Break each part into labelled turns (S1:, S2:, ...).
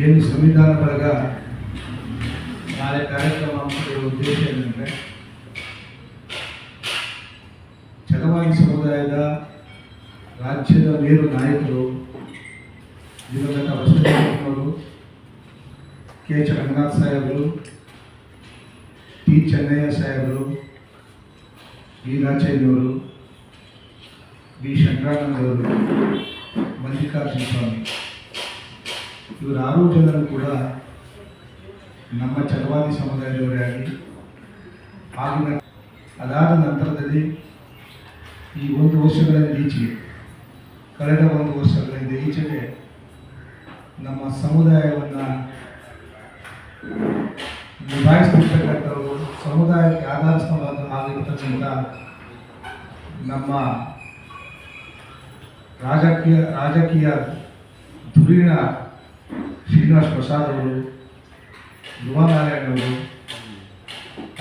S1: ಏನು ಸಂವಿಧಾನ ಬಳಗ ನಾಳೆ ಕಾರ್ಯಕ್ರಮ ಹಮ್ಮಿಕೊಳ್ಳುವ ಉದ್ದೇಶ ಏನಂದರೆ ಛಲವಾದಿ ಸಮುದಾಯದ ರಾಜ್ಯದ ಮೇರು ನಾಯಕರು ದಿವಂಗತ ವಸಂತವರು ಕೆ ಎಚ್ ರಂಗನಾಥ್ ಸಾಹೇಬರು ಟಿ ಚೆನ್ನಯ್ಯ ಸಾಹೇಬರು ವೀರಾಚಾರ್ಯವರು ಬಿ ಶಂಕರಾನಂದವರು ಮಲ್ಲಿಕಾರ್ಜುನ ಸ್ವಾಮಿ ಇವರು ಆರು ಜನರು ಕೂಡ ನಮ್ಮ ಚಲವಾದಿ ಸಮುದಾಯದವರೇ ಆಗಿ ಆಗಿನ ಅದಾದ ನಂತರದಲ್ಲಿ ಈ ಒಂದು ವರ್ಷಗಳಲ್ಲಿ ಈಚೆಗೆ, ಕಳೆದ ಒಂದು ವರ್ಷಗಳಿಂದ ಈಚೆಗೆ ನಮ್ಮ ಸಮುದಾಯವನ್ನು ನಿಭಾಯಿಸ್ತಿರ್ತಕ್ಕಂಥವರು, ಸಮುದಾಯಕ್ಕೆ ಆಧಾರ ಸ್ತಂಭ ಆಗಿರ್ತಕ್ಕಂಥ ನಮ್ಮ ರಾಜಕೀಯ ರಾಜಕೀಯ ಧುರೀಣ ಶ್ರೀನಿವಾಸ್ ಪ್ರಸಾದ್ ಅವರು ಧ್ರುವನಾರಾಯಣ ಅವರು,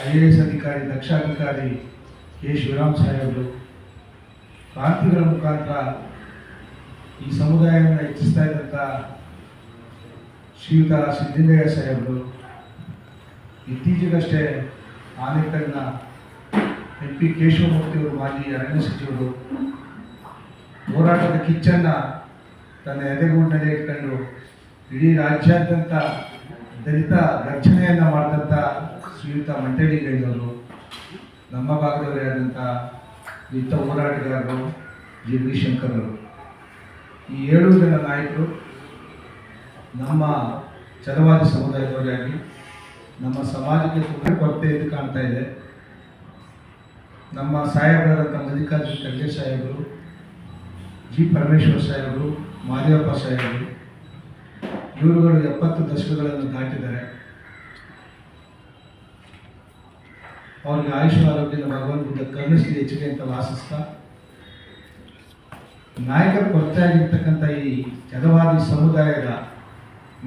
S1: ಐ ಎ ಎಸ್ ಅಧಿಕಾರಿ, ದಕ್ಷಾಧಿಕಾರಿ ಕೆ. ಶಿವರಾಮ್ ಸಾಹೇಬರು ಕ್ರಾಂತಿಗಳ ಮುಖಾಂತರ ಈ ಸಮುದಾಯವನ್ನು ಹೆಚ್ಚಿಸ್ತಾ ಇದ್ದಂಥ ಶ್ರೀಯುತ ಸಿದ್ಧಲಿಂಗಯ್ಯ ಸಾಹೇಬರು ಇತ್ತೀಚೆಗಷ್ಟೇ ಆನೇಕಲ್ನ ಎಂ ಪಿ ಕೇಶವಮೂರ್ತಿಯವರು ಮಾಜಿ ಅರಣ್ಯ ಸಚಿವರು, ಹೋರಾಟದ ಕಿಚ್ಚನ್ನು ತನ್ನ ಎದೆಗೂಡಿನಲ್ಲಿ ಇಟ್ಕೊಂಡು ಇಡೀ ರಾಜ್ಯಾದ್ಯಂತ ದಲಿತ ರಕ್ಷಣೆಯನ್ನು ಮಾಡಿದಂಥ ಶ್ರೀಯುತ ಮಂಟೇಲಿಗೈದವರು ನಮ್ಮ ಭಾಗದವರೇ ಆದಂಥ ಯುದ್ಧ ಹೋರಾಟಗಾರರು ಜಿ. ಶಂಕರ್ ಅವರು. ಈ ಏಳು ಜನ ನಾಯಕರು ನಮ್ಮ ಚಲವಾದಿ ಸಮುದಾಯದವರಾಗಿ ನಮ್ಮ ಸಮಾಜಕ್ಕೆ ತುಂಬ ಕೊರತೆ ಇದು ಕಾಣ್ತಾ ಇದೆ. ನಮ್ಮ ಸಾಹೇಬರಾದಂಥ ಮಲ್ಲಿಕಾರ್ಜುನ ಖರ್ಗೆ ಸಾಹೇಬರು, ಜಿ. ಪರಮೇಶ್ವರ್ ಸಾಹೇಬರು, ಮಾದೇವಪ್ಪ ಸಾಹೇಬರು ಇವರುಗಳು ಎಪ್ಪತ್ತು ದಶಕಗಳನ್ನು ದಾಟಿದ್ದಾರೆ ಅವರಿಗೆ ಆಯುಷ್ ಆರೋಗ್ಯದ ಭಗವಂತನ ಕರುಣಿಸಲಿ ಹೆಚ್ಚಿಗೆ ಅಂತ ವಾಸಿಸ್ತಾ, ನಾಯಕರ ಕೊರತೆಯಾಗಿರ್ತಕ್ಕಂಥ ಈ ಜನವಾದಿ ಸಮುದಾಯದ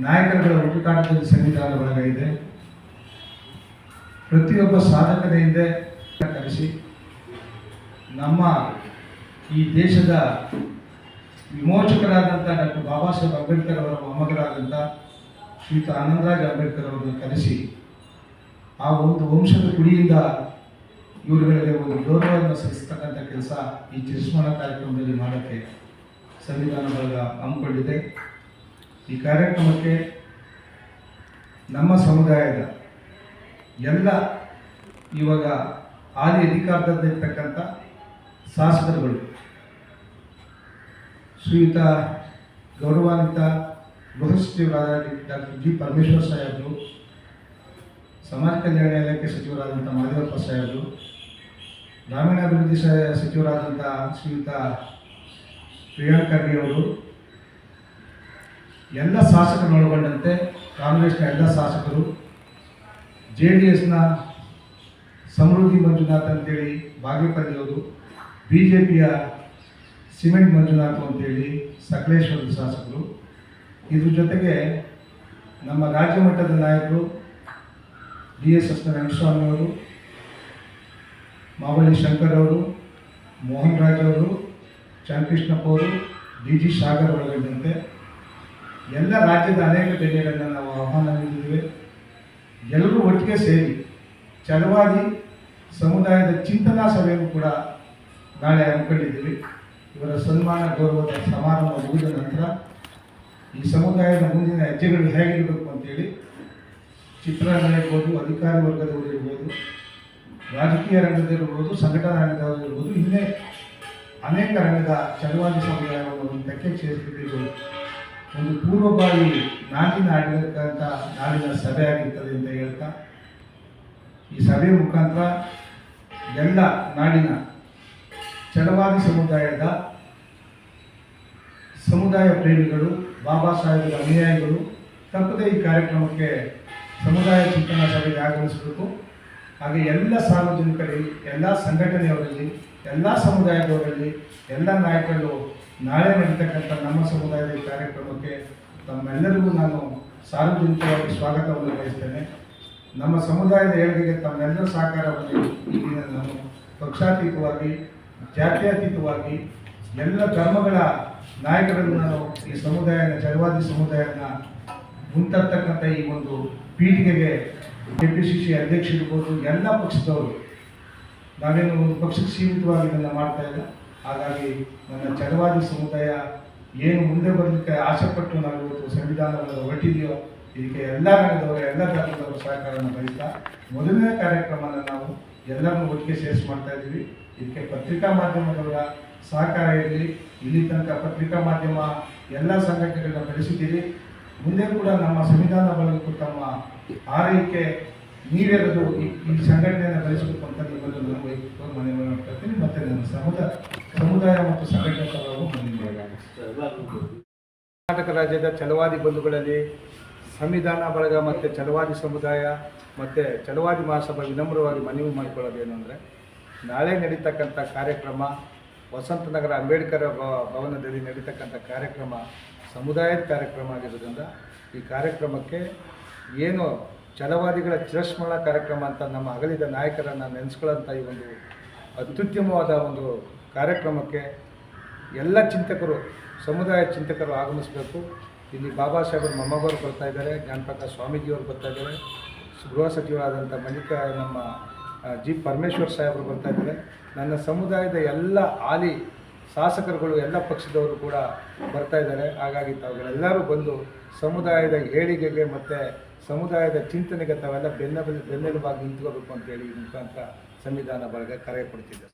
S1: ನಾಯಕರುಗಳ ಹುಡುಕಾಟದಲ್ಲಿ ಸಂವಿಧಾನ ಒಳಗಿದೆ ಪ್ರತಿಯೊಬ್ಬ ಸಾಧಕದ ಹಿಂದೆ ಕರೆಸಿ, ನಮ್ಮ ಈ ದೇಶದ ವಿಮೋಚಕರಾದಂಥ ಡಾಕ್ಟರ್ ಬಾಬಾ ಸಾಹೇಬ್ ಅಂಬೇಡ್ಕರ್ ಅವರ ಮೊಮ್ಮಗರಾದಂಥ ಶ್ರೀಯುತ ಆನಂದರಾಜ್ ಅಂಬೇಡ್ಕರ್ ಅವರನ್ನು ಕರೆಸಿ ಆ ಒಂದು ವಂಶದ ಕುಡಿಯಿಂದ ಇವರುಗಳಿಗೆ ಒಂದು ಗೌರವವನ್ನು ಸಲ್ಲಿಸ್ತಕ್ಕಂಥ ಕೆಲಸ ಈ ಚಿರಸ್ಮರಣ ಕಾರ್ಯಕ್ರಮದಲ್ಲಿ ಮಾಡೋಕ್ಕೆ ಸಂವಿಧಾನ ಬಳಗ ಹಮ್ಮಿಕೊಂಡಿದೆ. ಈ ಕಾರ್ಯಕ್ರಮಕ್ಕೆ ನಮ್ಮ ಸಮುದಾಯದ ಎಲ್ಲ ಇವಾಗ ಹಾಲಿ ಅಧಿಕಾರದಲ್ಲಿರ್ತಕ್ಕಂಥ ಶಾಸಕರುಗಳು ಶ್ರೀಯುತ ಗೌರವಾನ್ವಿತ ಗೃಹ ಸಚಿವರಾದ ಡಾಕ್ಟರ್ ಜಿ ಪರಮೇಶ್ವರ್ ಸಾಹೇಬರು, ಸಮಾಜ ಕಲ್ಯಾಣ ಇಲಾಖೆ ಸಚಿವರಾದಂಥ ಮಹದೇವಪ್ಪ ಸಾಹೇಬರು, ಗ್ರಾಮೀಣಾಭಿವೃದ್ಧಿ ಸಚಿವರಾದಂಥ ಶ್ರೀಯುತ ಪ್ರಿಯಾಂಕ್ ಖರ್ಗೆ ಅವರು, ಎಲ್ಲ ಶಾಸಕರನ್ನು ಒಳಗೊಂಡಂತೆ ಕಾಂಗ್ರೆಸ್ನ ಎಲ್ಲ ಶಾಸಕರು, ಜೆ ಡಿ ಎಸ್ನ ಸಮೃದ್ಧಿ ಮಂಜುನಾಥ್ ಅಂತೇಳಿ ಬಾಗೇಪಲ್ಲಿಯವರು ಬಿ ಜೆ ಪಿಯ ಸಿಮೆಂಟ್ ಮಂಜುನಾಥ್ ಅಂತೇಳಿ ಸಕಲೇಶ್ವರದ ಶಾಸಕರು. ಇದ್ರ ಜೊತೆಗೆ ನಮ್ಮ ರಾಜ್ಯ ಮಟ್ಟದ ನಾಯಕರು ಡಿ ಎಸ್ ಎಸ್ ವೆಂಕಟಸ್ವಾಮಿ ಅವರು, ಮಾವಳ್ಳಿ ಶಂಕರ್ ಅವರು, ಮೋಹನ್ ರಾಜ್ ಅವರು ಚಂದ್ರಕೃಷ್ಣಪ್ಪ ಅವರು, ಡಿ ಜಿ ಸಾಗರ್ ಒಳಗೊಂಡಂತೆ ಎಲ್ಲ ರಾಜ್ಯದ ಅನೇಕ ಗಣ್ಯರನ್ನು ನಾವು ಆಹ್ವಾನ ನೀಡಿದ್ದೇವೆ. ಎಲ್ಲರೂ ಒಟ್ಟಿಗೆ ಸೇರಿ ಚಲವಾಗಿ ಸಮುದಾಯದ ಚಿಂತನಾ ಸಭೆಯನ್ನು ಕೂಡ ನಾಳೆ ಹಮ್ಮಿಕೊಂಡಿದ್ದೀವಿ. ಇವರ ಸನ್ಮಾನ ಗೌರವದ ಸಮಾರಂಭ ಮುಗಿದ ನಂತರ ಈ ಸಮುದಾಯದ ಮುಂದಿನ ಹೆಜ್ಜೆಗಳು ಹೇಗಿರಬೇಕು ಅಂತೇಳಿ ಚಿತ್ರರಂಗ ಇರ್ಬೋದು ಅಧಿಕಾರಿ ವರ್ಗದವರು ಇರ್ಬೋದು, ರಾಜಕೀಯ ರಂಗದಲ್ಲಿರ್ಬೋದು ಸಂಘಟನಾ ರಂಗದವರು ಇರ್ಬೋದು, ಇನ್ನೇ ಅನೇಕ ರಂಗದ ಚಲವಾದಿ ಸಮುದಾಯವನ್ನು ಒಂದು ತೆಕ್ಕೆ ಒಂದು ಪೂರ್ವಭಾವಿ ನಾಡಿನ ಆಡಳಿತಕ್ಕಂಥ ನಾಡಿನ ಸಭೆ ಆಗಿರ್ತದೆ ಅಂತ ಹೇಳ್ತಾ, ಈ ಸಭೆ ಮುಖಾಂತರ ಎಲ್ಲ ನಾಡಿನ ಚಳವಾದಿ ಸಮುದಾಯದ ಸಮುದಾಯ ಪ್ರೇಮಿಗಳು, ಬಾಬಾ ಸಾಹೇಬರ ಅನುಯಾಯಿಗಳು ತಪ್ಪದೇ ಈ ಕಾರ್ಯಕ್ರಮಕ್ಕೆ ಸಮುದಾಯ ಚಿಂತನಾ ಸಭೆಗೆ ಆಗಮಿಸಬೇಕು. ಹಾಗೆ ಎಲ್ಲ ಸಾರ್ವಜನಿಕರಲ್ಲಿ, ಎಲ್ಲ ಸಂಘಟನೆಯವರಲ್ಲಿ, ಎಲ್ಲ ಸಮುದಾಯದವರಲ್ಲಿ, ಎಲ್ಲ ನಾಯಕರು ನಾಳೆ ನಡೀತಕ್ಕಂಥ ನಮ್ಮ ಸಮುದಾಯದ ಈ ಕಾರ್ಯಕ್ರಮಕ್ಕೆ ತಮ್ಮೆಲ್ಲರಿಗೂ ನಾನು ಸಾರ್ವಜನಿಕವಾಗಿ ಸ್ವಾಗತವನ್ನು ಬಯಸ್ತೇನೆ ನಮ್ಮ ಸಮುದಾಯದ ಏಳಿಗೆಗೆ ತಮ್ಮೆಲ್ಲರ ಸಹಕಾರವನ್ನು ನಾನು ಪಕ್ಷಾತೀತವಾಗಿ, ಜಾತ್ಯತೀತವಾಗಿ ಎಲ್ಲ ಧರ್ಮಗಳ ನಾಯಕರನ್ನು ನಾನು ಈ ಸಮುದಾಯನ ಜಲವಾದಿ ಸಮುದಾಯನ ಮುಂತರ್ತಕ್ಕಂಥ ಈ ಒಂದು ಪೀಠಿಗೆಗೆ ಕೆ ಪಿ ಸಿ ಸಿ ಅಧ್ಯಕ್ಷರಿರ್ಬೋದು ಎಲ್ಲ ಪಕ್ಷದವರು. ನಾವೇನು ಒಂದು ಪಕ್ಷಕ್ಕೆ ಸೀಮಿತವಾಗಿ ಇದನ್ನು ಮಾಡ್ತಾ ಇಲ್ಲ. ಹಾಗಾಗಿ ನನ್ನ ಚಲವಾದಿ ಸಮುದಾಯ ಏನು ಮುಂದೆ ಬರಲಿಕ್ಕೆ ಆಸೆಪಟ್ಟು ನಾವು ಇವತ್ತು ಸಂವಿಧಾನವನ್ನು ಹೊರಟಿದೆಯೋ, ಇದಕ್ಕೆ ಎಲ್ಲ ರಂಗದವರು, ಎಲ್ಲ ಧರ್ಮದವರು ಸಹಕಾರವನ್ನು ಬಯಸ್ತಾ ಮೊದಲನೇ ಕಾರ್ಯಕ್ರಮನ ನಾವು ಎಲ್ಲರನ್ನೂ ಒಟ್ಟಿಗೆ ಸೇರಿಸಿ ಮಾಡ್ತಾ ಇದ್ದೀವಿ. ಇದಕ್ಕೆ ಪತ್ರಿಕಾ ಮಾಧ್ಯಮಗಳ ಸಹಕಾರ ಇರಲಿ ಇಲ್ಲಿ ತನಕ ಪತ್ರಿಕಾ ಮಾಧ್ಯಮ ಎಲ್ಲ ಸಂಘಟನೆಗಳನ್ನ ಬೆಳೆಸಿದ್ದೀರಿ. ಮುಂದೆ ಕೂಡ ನಮ್ಮ ಸಂವಿಧಾನ ಬಳಗಕ್ಕೂ ತಮ್ಮ ಆರೈಕೆ ನೀವೆರದು ಈ ಈ ಸಂಘಟನೆಯನ್ನು ಬೆಳೆಸಬೇಕು ಅಂತ ನಿಮ್ಮಲ್ಲಿ ನಾನು ವೈಯಕ್ತಿಕ ಮನವಿ ಮಾಡ್ತೀನಿ ಮತ್ತೆ ನನ್ನ ಸಮುದಾಯ ಸಮುದಾಯ ಮತ್ತು ಸಂಘಟನೆ ಮನವಿ ಕರ್ನಾಟಕ ರಾಜ್ಯದ ಛಲವಾದಿ ಬಂಧುಗಳಲ್ಲಿ ಸಂವಿಧಾನ ಬಳಗ ಮತ್ತು ಚಲವಾದಿ ಸಮುದಾಯ ಮತ್ತು ಚಲವಾದಿ ಮಹಾಸಭಾ ವಿನಮ್ರವಾಗಿ ಮನವಿ ಮಾಡಿಕೊಳ್ಳೋದೇನು ಅಂದರೆ, ನಾಳೆ ನಡೀತಕ್ಕಂಥ ಕಾರ್ಯಕ್ರಮ ವಸಂತನಗರ ಅಂಬೇಡ್ಕರ್ ಭವ- ಭವನದಲ್ಲಿ ನಡೀತಕ್ಕಂಥ ಕಾರ್ಯಕ್ರಮ, ಸಮುದಾಯದ ಕಾರ್ಯಕ್ರಮ ಆಗಿರೋದ್ರಿಂದ ಈ ಕಾರ್ಯಕ್ರಮಕ್ಕೆ ಏನು ಚಲವಾದಿಗಳ ಚಿರಸ್ಮರಣ ಕಾರ್ಯಕ್ರಮ ಅಂತ ನಮ್ಮ ಅಗಲಿದ ನಾಯಕರನ್ನು ನೆನೆಸ್ಕೊಳ್ಳೋಂಥ ಈ ಒಂದು ಅತ್ಯುತ್ತಮವಾದ ಒಂದು ಕಾರ್ಯಕ್ರಮಕ್ಕೆ ಎಲ್ಲ ಚಿಂತಕರು ಸಮುದಾಯ ಚಿಂತಕರು ಆಗಮಿಸಬೇಕು. ಇಲ್ಲಿ ಬಾಬಾ ಸಾಹೇಬ್ರ ಮೊಮ್ಮಗವರು ಬರ್ತಾ ಇದ್ದಾರೆ, ಜ್ಞಾನಪ್ರಕಾಶ್ ಸ್ವಾಮೀಜಿಯವರು ಬರ್ತಾ ಇದ್ದಾರೆ, ಗೃಹ ಸಚಿವರಾದಂಥ ಮಲ್ಲಿಕ, ನಮ್ಮ ಜಿ ಪರಮೇಶ್ವರ್ ಸಾಹೇಬರು ಬರ್ತಾ ಇದ್ದಾರೆ. ನನ್ನ ಸಮುದಾಯದ ಎಲ್ಲ ಹಾಲಿ ಶಾಸಕರುಗಳು, ಎಲ್ಲ ಪಕ್ಷದವರು ಕೂಡ ಬರ್ತಾ ಇದ್ದಾರೆ. ಹಾಗಾಗಿ ತಾವುಗಳೆಲ್ಲರೂ ಬಂದು ಸಮುದಾಯದ ಏಳಿಗೆಗೆ ಮತ್ತು ಸಮುದಾಯದ ಚಿಂತನೆಗೆ ತಾವೆಲ್ಲ ಬೆನ್ನ ಬೆನ್ನೆಲುಬಾಗಿ ನಿಂತ್ಕೋಬೇಕು ಅಂತೇಳಿ ಮುಖಾಂತರ ಸಂವಿಧಾನ ಬಳಗ ಕರೆ ಕೊಡ್ತಿದ್ದೆ